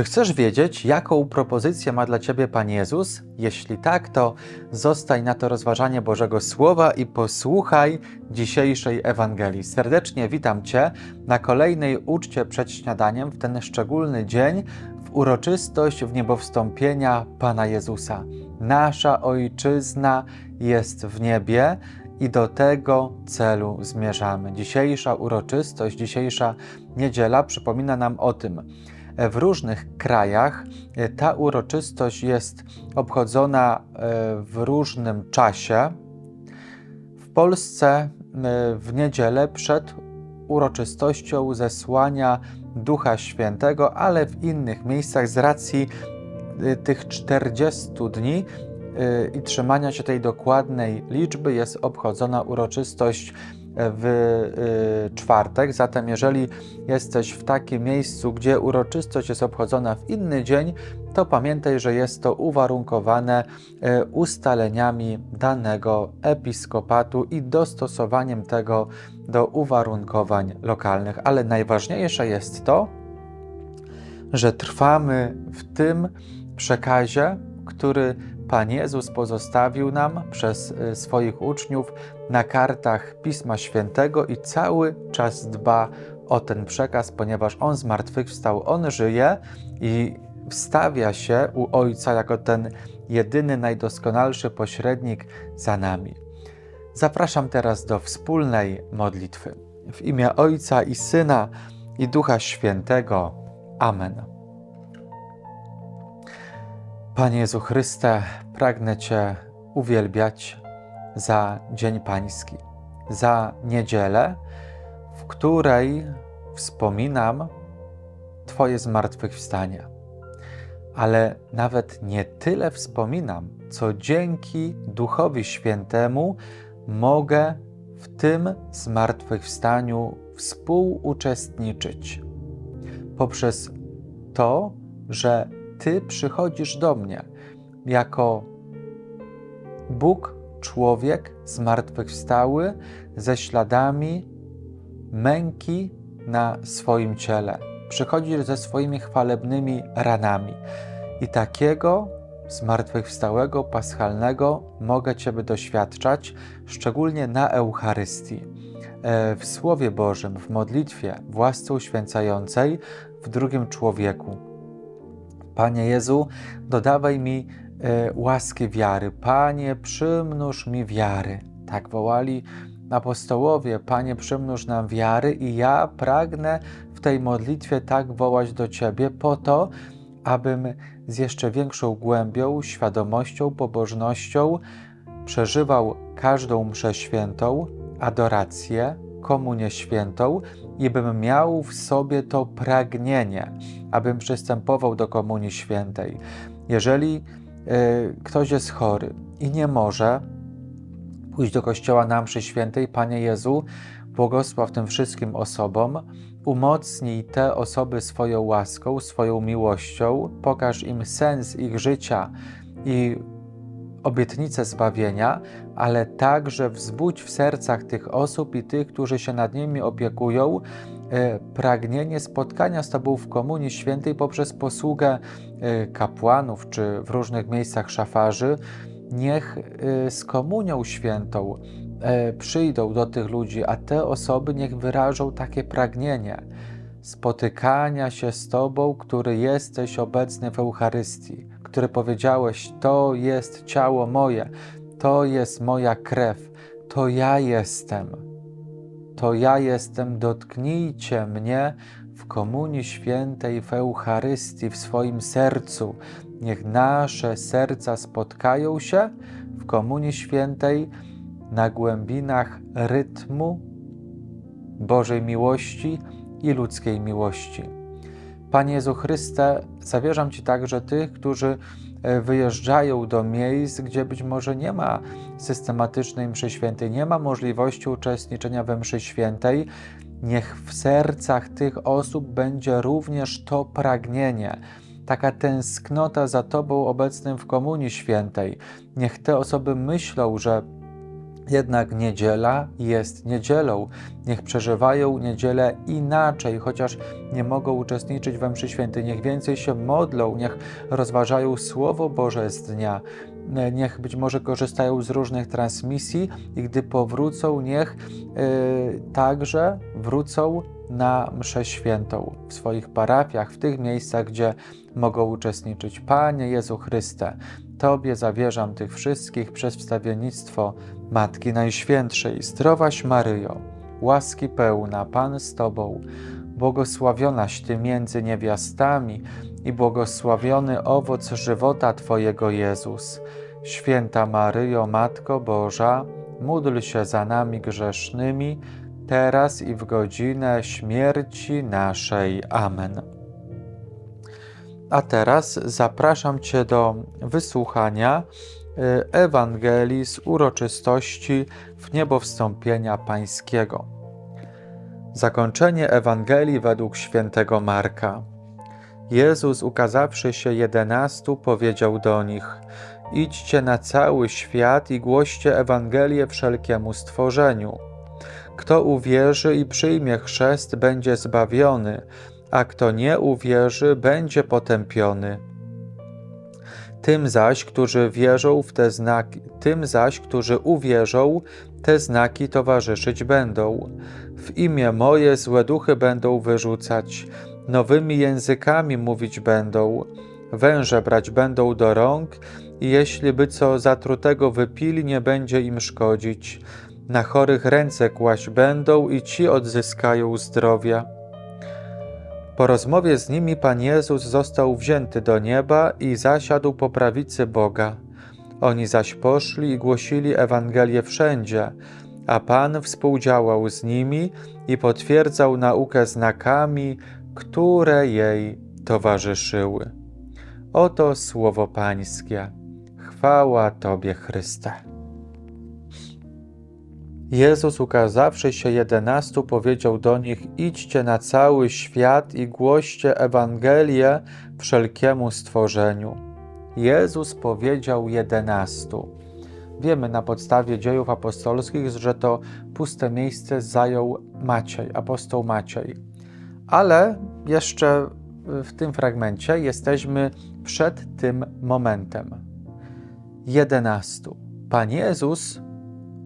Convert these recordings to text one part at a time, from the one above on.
Czy chcesz wiedzieć, jaką propozycję ma dla Ciebie Pan Jezus? Jeśli tak, to zostań na to rozważanie Bożego Słowa i posłuchaj dzisiejszej Ewangelii. Serdecznie witam Cię na kolejnej uczcie przed śniadaniem w ten szczególny dzień, w uroczystość w niebowstąpienia Pana Jezusa. Nasza Ojczyzna jest w niebie i do tego celu zmierzamy. Dzisiejsza uroczystość, dzisiejsza niedziela przypomina nam o tym. W różnych krajach e, ta uroczystość jest obchodzona e, w różnym czasie. W Polsce e, w niedzielę przed uroczystością zesłania Ducha Świętego, ale w innych miejscach z racji tych 40 dni i trzymania się tej dokładnej liczby jest obchodzona uroczystość w y, czwartek. Zatem, jeżeli jesteś w takim miejscu, gdzie uroczystość jest obchodzona w inny dzień, to pamiętaj, że jest to uwarunkowane y, ustaleniami danego episkopatu i dostosowaniem tego do uwarunkowań lokalnych. Ale najważniejsze jest to, że trwamy w tym przekazie, który Pan Jezus pozostawił nam przez y, swoich uczniów na kartach Pisma Świętego i cały czas dba o ten przekaz, ponieważ On zmartwychwstał, On żyje i wstawia się u Ojca jako ten jedyny, najdoskonalszy pośrednik za nami. Zapraszam teraz do wspólnej modlitwy. W imię Ojca i Syna i Ducha Świętego. Amen. Panie Jezu Chryste, pragnę Cię uwielbiać za Dzień Pański, za niedzielę, w której wspominam Twoje zmartwychwstanie. Ale nawet nie tyle wspominam, co dzięki Duchowi Świętemu mogę w tym zmartwychwstaniu współuczestniczyć. Poprzez to, że Ty przychodzisz do mnie jako Bóg, człowiek zmartwychwstały ze śladami męki na swoim ciele. Przychodzisz ze swoimi chwalebnymi ranami. I takiego zmartwychwstałego, paschalnego mogę Ciebie doświadczać, szczególnie na Eucharystii. E, w Słowie Bożym, w modlitwie, w łasce uświęcającej, w drugim człowieku Panie Jezu, dodawaj mi e, łaski wiary. Panie, przymnóż mi wiary. Tak wołali apostołowie. Panie, przymnóż nam wiary i ja pragnę w tej modlitwie tak wołać do Ciebie po to, abym z jeszcze większą głębią, świadomością, pobożnością przeżywał każdą mszę świętą, adorację, komunię świętą i bym miał w sobie to pragnienie, abym przystępował do Komunii Świętej. Jeżeli y, ktoś jest chory i nie może pójść do kościoła na mszy świętej, Panie Jezu, błogosław tym wszystkim osobom, umocnij te osoby swoją łaską, swoją miłością, pokaż im sens ich życia i obietnicę zbawienia, ale także wzbudź w sercach tych osób i tych, którzy się nad nimi opiekują, e, pragnienie spotkania z Tobą w Komunii Świętej poprzez posługę e, kapłanów czy w różnych miejscach szafarzy. Niech e, z Komunią Świętą przyjdą do tych ludzi, a te osoby niech wyrażą takie pragnienie spotykania się z Tobą, który jesteś obecny w Eucharystii, który powiedziałeś: To jest ciało moje, to jest moja krew, to ja jestem. To ja jestem, dotknijcie mnie w Komunii Świętej, w Eucharystii, w swoim sercu. Niech nasze serca spotkają się w Komunii Świętej na głębinach rytmu Bożej miłości i ludzkiej miłości. Panie Jezu Chryste, zawierzam Ci także tych, którzy e, wyjeżdżają do miejsc, gdzie być może nie ma systematycznej mszy świętej, nie ma możliwości uczestniczenia we mszy świętej. Niech w sercach tych osób będzie również to pragnienie, taka tęsknota za Tobą obecnym w Komunii Świętej. Niech te osoby myślą, że Jednak niedziela jest niedzielą. Niech przeżywają niedzielę inaczej, chociaż nie mogą uczestniczyć we mszy świętej. Niech więcej się modlą, niech rozważają Słowo Boże z dnia. Niech być może korzystają z różnych transmisji i gdy powrócą, niech yy, także wrócą na mszę świętą w swoich parafiach, w tych miejscach, gdzie mogą uczestniczyć. Panie Jezu Chryste, Tobie zawierzam tych wszystkich przez wstawiennictwo Matki Najświętszej. Zdrowaś Maryjo, łaski pełna, Pan z Tobą, błogosławionaś Ty między niewiastami i błogosławiony owoc żywota Twojego Jezus. Święta Maryjo, Matko Boża, módl się za nami grzesznymi, teraz i w godzinę śmierci naszej. Amen. A teraz zapraszam Cię do wysłuchania y, Ewangelii z uroczystości w niebo wstąpienia Pańskiego. Zakończenie Ewangelii według świętego Marka. Jezus, ukazawszy się jedenastu, powiedział do nich: Idźcie na cały świat i głoście Ewangelię wszelkiemu stworzeniu. Kto uwierzy i przyjmie chrzest, będzie zbawiony, a kto nie uwierzy, będzie potępiony. Tym zaś, którzy wierzą w te znaki, tym zaś, którzy uwierzą, te znaki towarzyszyć będą. W imię moje złe duchy będą wyrzucać, nowymi językami mówić będą, węże brać będą do rąk i jeśli by co zatrutego wypili, nie będzie im szkodzić. Na chorych ręce kłaść będą i ci odzyskają zdrowia. Po rozmowie z nimi Pan Jezus został wzięty do nieba i zasiadł po prawicy Boga. Oni zaś poszli i głosili Ewangelię wszędzie, a Pan współdziałał z nimi i potwierdzał naukę znakami, które jej towarzyszyły. Oto słowo Pańskie. Chwała Tobie, Chryste. Jezus, ukazawszy się jedenastu, powiedział do nich: Idźcie na cały świat i głoście Ewangelię wszelkiemu stworzeniu. Jezus powiedział jedenastu. Wiemy na podstawie dziejów apostolskich, że to puste miejsce zajął Maciej, apostoł Maciej. Ale jeszcze w tym fragmencie jesteśmy przed tym momentem. Jedenastu. Pan Jezus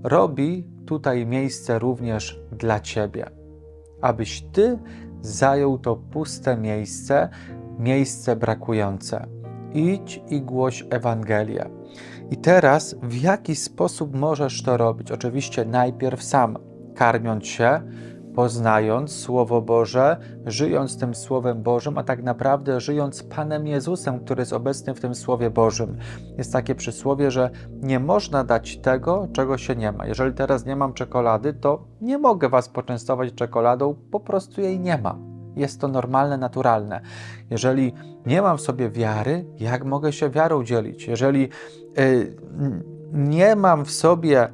robi tutaj miejsce również dla Ciebie, abyś Ty zajął to puste miejsce, miejsce brakujące. Idź i głoś Ewangelię. I teraz, w jaki sposób możesz to robić? Oczywiście, najpierw sam, karmiąc się, poznając Słowo Boże, żyjąc tym Słowem Bożym, a tak naprawdę żyjąc Panem Jezusem, który jest obecny w tym Słowie Bożym. Jest takie przysłowie, że nie można dać tego, czego się nie ma. Jeżeli teraz nie mam czekolady, to nie mogę Was poczęstować czekoladą, po prostu jej nie ma. Jest to normalne, naturalne. Jeżeli nie mam w sobie wiary, jak mogę się wiarą dzielić? Jeżeli yy, nie mam w sobie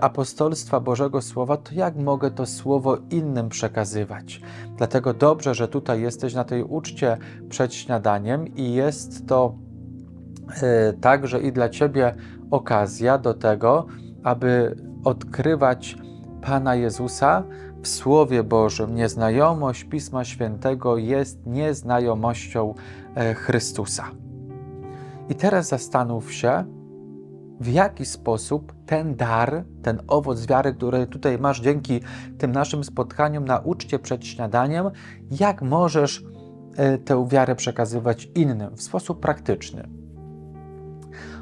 apostolstwa Bożego Słowa, to jak mogę to słowo innym przekazywać? Dlatego dobrze, że tutaj jesteś na tej uczcie przed śniadaniem i jest to e, także i dla Ciebie okazja do tego, aby odkrywać Pana Jezusa w Słowie Bożym. Nieznajomość Pisma Świętego jest nieznajomością e, Chrystusa. I teraz zastanów się, w jaki sposób ten dar, ten owoc wiary, który tutaj masz dzięki tym naszym spotkaniom na uczcie przed śniadaniem, jak możesz e, tę wiarę przekazywać innym w sposób praktyczny.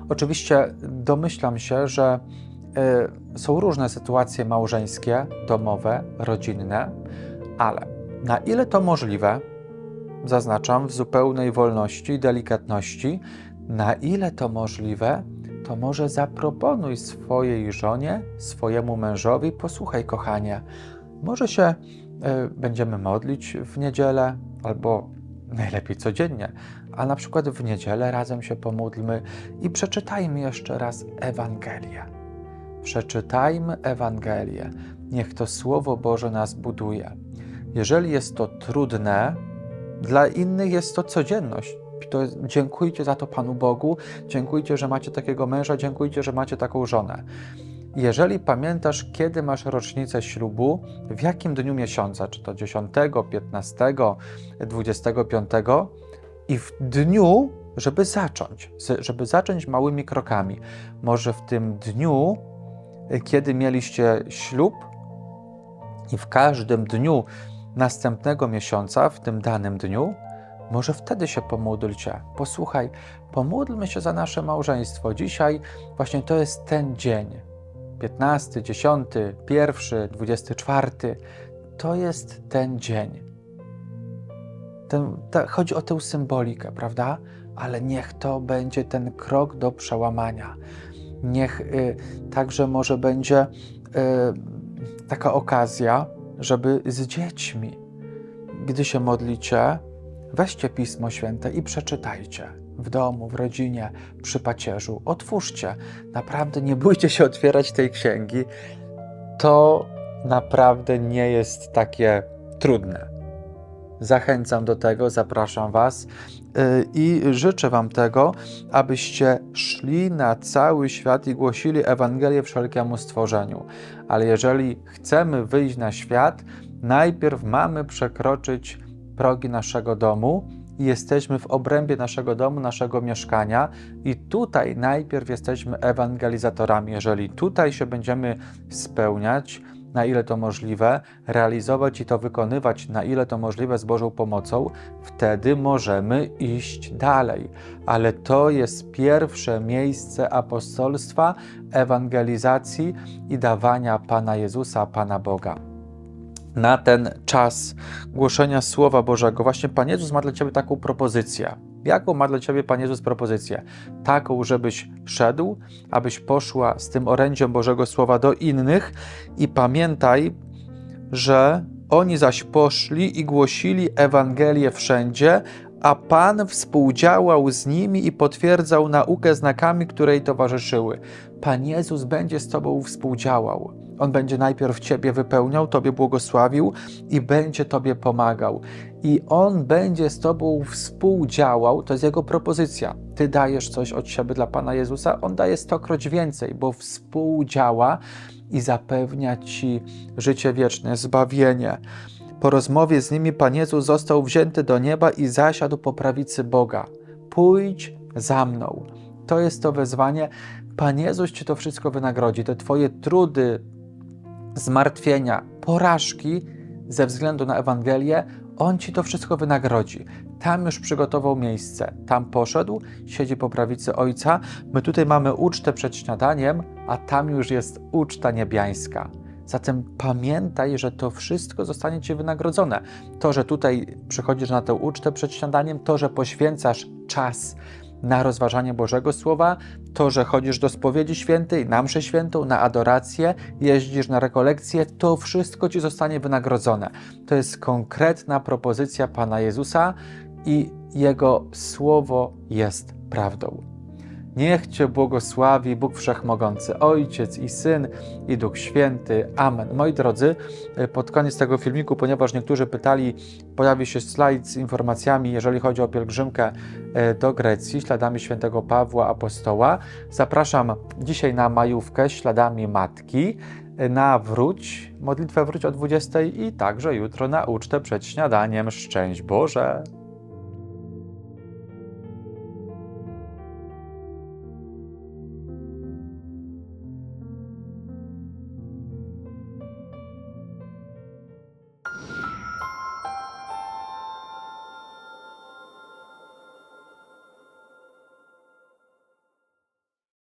Oczywiście domyślam się, że e, są różne sytuacje małżeńskie, domowe, rodzinne, ale na ile to możliwe, zaznaczam w zupełnej wolności i delikatności, na ile to możliwe, to może zaproponuj swojej żonie, swojemu mężowi, posłuchaj, kochanie, może się y, będziemy modlić w niedzielę, albo najlepiej codziennie, a na przykład w niedzielę razem się pomódlmy i przeczytajmy jeszcze raz Ewangelię. Przeczytajmy Ewangelię. Niech to Słowo Boże nas buduje. Jeżeli jest to trudne, dla innych jest to codzienność to dziękujcie za to Panu Bogu, dziękujcie, że macie takiego męża, dziękujcie, że macie taką żonę. jeżeli pamiętasz, kiedy masz rocznicę ślubu, w jakim dniu miesiąca, czy to 10, 15, 25, i w dniu, żeby zacząć, żeby zacząć małymi krokami. Może w tym dniu, y, kiedy mieliście ślub, i w każdym dniu następnego miesiąca, w tym danym dniu, może wtedy się pomódlcie. Posłuchaj, pomódlmy się za nasze małżeństwo. Dzisiaj właśnie to jest ten dzień. 15, 10, 1, 24. To jest ten dzień. Ten, ta, chodzi o tę symbolikę, prawda? Ale niech to będzie ten krok do przełamania. Niech y, także może będzie y, taka okazja, żeby z dziećmi, gdy się modlicie, weźcie Pismo Święte i przeczytajcie w domu, w rodzinie, przy pacierzu. Otwórzcie. Naprawdę nie bójcie się otwierać tej księgi. To naprawdę nie jest takie trudne. Zachęcam do tego, zapraszam Was yy, i życzę Wam tego, abyście szli na cały świat i głosili Ewangelię wszelkiemu stworzeniu. Ale jeżeli chcemy wyjść na świat, najpierw mamy przekroczyć progi naszego domu i jesteśmy w obrębie naszego domu, naszego mieszkania, i tutaj najpierw jesteśmy ewangelizatorami. Jeżeli tutaj się będziemy spełniać, na ile to możliwe, realizować i to wykonywać, na ile to możliwe z Bożą pomocą, wtedy możemy iść dalej. Ale to jest pierwsze miejsce apostolstwa, ewangelizacji i dawania Pana Jezusa, Pana Boga. Na ten czas głoszenia Słowa Bożego, właśnie Pan Jezus ma dla Ciebie taką propozycję. Jaką ma dla Ciebie Pan Jezus propozycję? Taką, żebyś szedł, abyś poszła z tym orędziem Bożego Słowa do innych i pamiętaj, że oni zaś poszli i głosili Ewangelię wszędzie, a Pan współdziałał z nimi i potwierdzał naukę znakami, które jej towarzyszyły. Pan Jezus będzie z Tobą współdziałał. On będzie najpierw Ciebie wypełniał, Tobie błogosławił i będzie Tobie pomagał. I On będzie z Tobą współdziałał, to jest Jego propozycja. Ty dajesz coś od siebie dla Pana Jezusa, On daje stokroć więcej, bo współdziała i zapewnia Ci życie wieczne, zbawienie. Po rozmowie z nimi Pan Jezus został wzięty do nieba i zasiadł po prawicy Boga. Pójdź za mną. To jest to wezwanie. Pan Jezus Ci to wszystko wynagrodzi. Te Twoje trudy, zmartwienia, porażki ze względu na Ewangelię, On Ci to wszystko wynagrodzi. Tam już przygotował miejsce. Tam poszedł, siedzi po prawicy Ojca. My tutaj mamy ucztę przed śniadaniem, a tam już jest uczta niebiańska. Zatem pamiętaj, że to wszystko zostanie Ci wynagrodzone. To, że tutaj przychodzisz na tę ucztę przed śniadaniem, to, że poświęcasz czas na rozważanie Bożego Słowa, to, że chodzisz do spowiedzi świętej, na mszę świętą, na adorację, jeździsz na rekolekcje, to wszystko Ci zostanie wynagrodzone. To jest konkretna propozycja Pana Jezusa i Jego Słowo jest prawdą. Niech Cię błogosławi Bóg Wszechmogący, Ojciec i Syn i Duch Święty. Amen. Moi drodzy, pod koniec tego filmiku, ponieważ niektórzy pytali, pojawi się slajd z informacjami, jeżeli chodzi o pielgrzymkę e, do Grecji, śladami świętego Pawła Apostoła. Zapraszam dzisiaj na majówkę śladami Matki, e, na wróć, modlitwę wróć o 20 i także jutro na ucztę przed śniadaniem. Szczęść Boże!